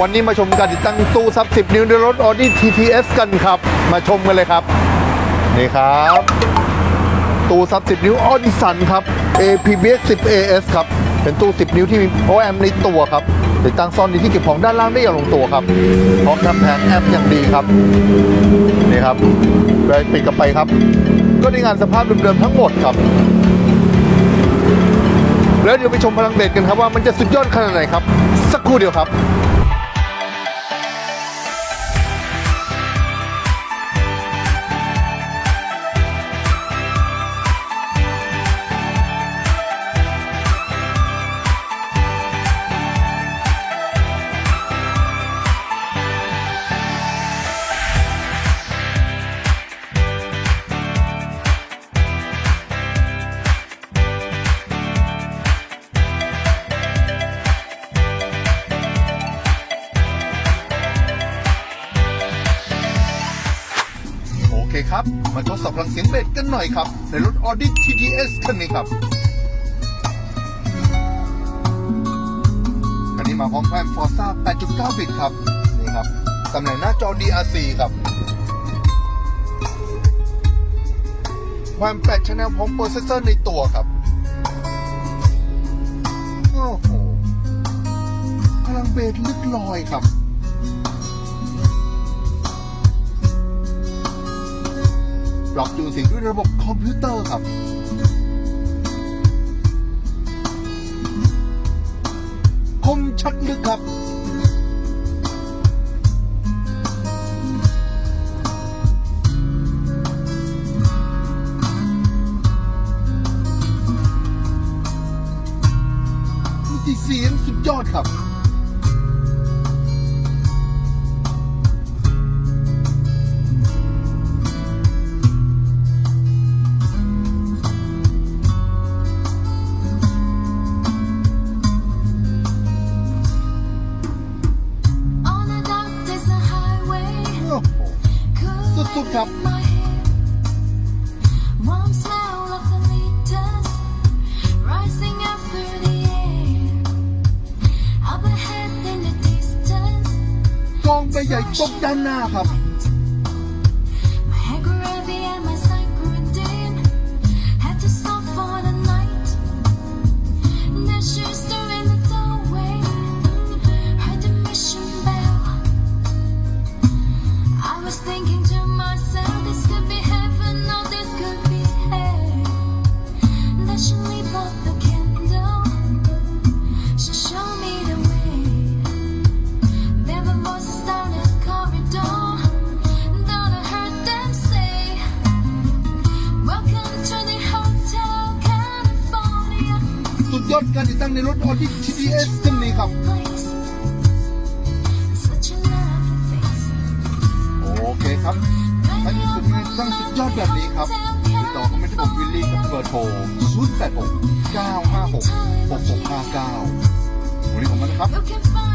วันนี้มาชมการติดตั้งตู้ซับ 10 นิ้วในรถ Audi TTS กันครับ มาชมกันเลยครับ นี่ครับ ตู้ซับ 10 นิ้วออดิสันครับ APBX 10 AS ครับ เป็นตู้ 10 นิ้วที่มีโอแอมในตัวครับ ติดตั้งซ่อนในที่เก็บของด้านล่างได้อย่างลงตัวครับ พร้อมทำแผงแอมอย่างดีครับ นี่ครับไปปิดกับไปครับ ก็ได้งานสภาพเดิมๆทั้งหมดครับ แล้วเดี๋ยวไปชมพลังเด็ดกันครับว่ามันจะสุดยอดขนาดไหนครับ สักครู่เดียวครับ คครับ มาทดสอบพลังเสียงเบสกันหน่อยครับ ในรถ Audi TTS คันนี้ครับคันนี้มาพร้อมแผ่น Forza 8.9 บิตครับ นี่ครับตำแหน่งหน้าจอ DRC ครับความ8 Channel พร้อมโปรเซสเซอร์ในตัวครับโอ้โหพลังเบสลึกลอยครับ ปรับจูนเสียงด้วยระบบคอมพิวเตอร์ครับคมชัดลึกครับมิติเสียงสุดยอดครับ Up ahead in the distance, กองใบใหญ่ตกด้านหน้าครับ สุดยอดการติดตั้งในรถ Audi TTS คันนี้ครับ โอเคครับถ้ามีสุดในตั้งสุดยอดแบบนี้ครับติดต่อคอมเมนต์ผมวิลลี่กับเบอร์โทร0 8 6 9 5 6 6 6 5 9วันนี้ผมมานะครับ You can find it here. สวัสดีครับ